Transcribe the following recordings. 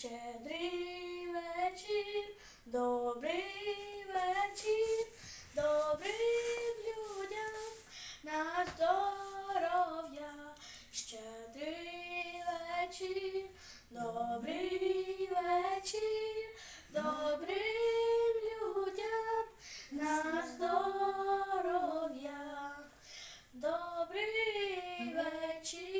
Щедрий вечір, добрий вечір, добрим людям на здоров'я, щедрий вечір, добрий вечір, добрим людям на здоров'я, добрий вечір.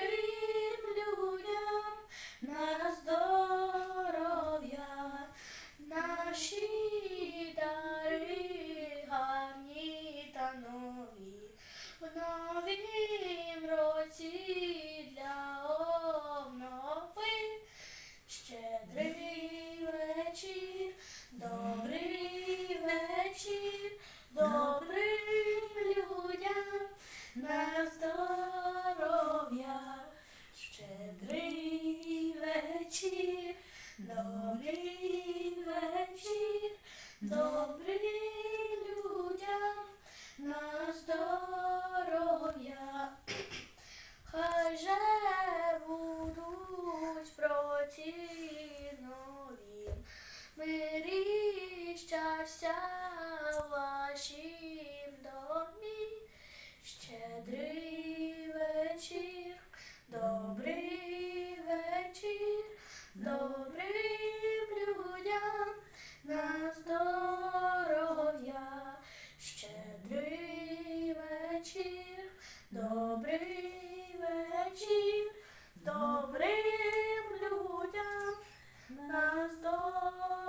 новім році для обнови. Щедрий вечір, добрий вечір, добрим людям на здоров'я. Щедрий вечір, добрий вечір, добрим людям на ціну він. Мир вашим домі, щедрий вечір, добрий вечір, добрим людям на здоров'я, щедрий вечір, добрий вечір, добрий нас до.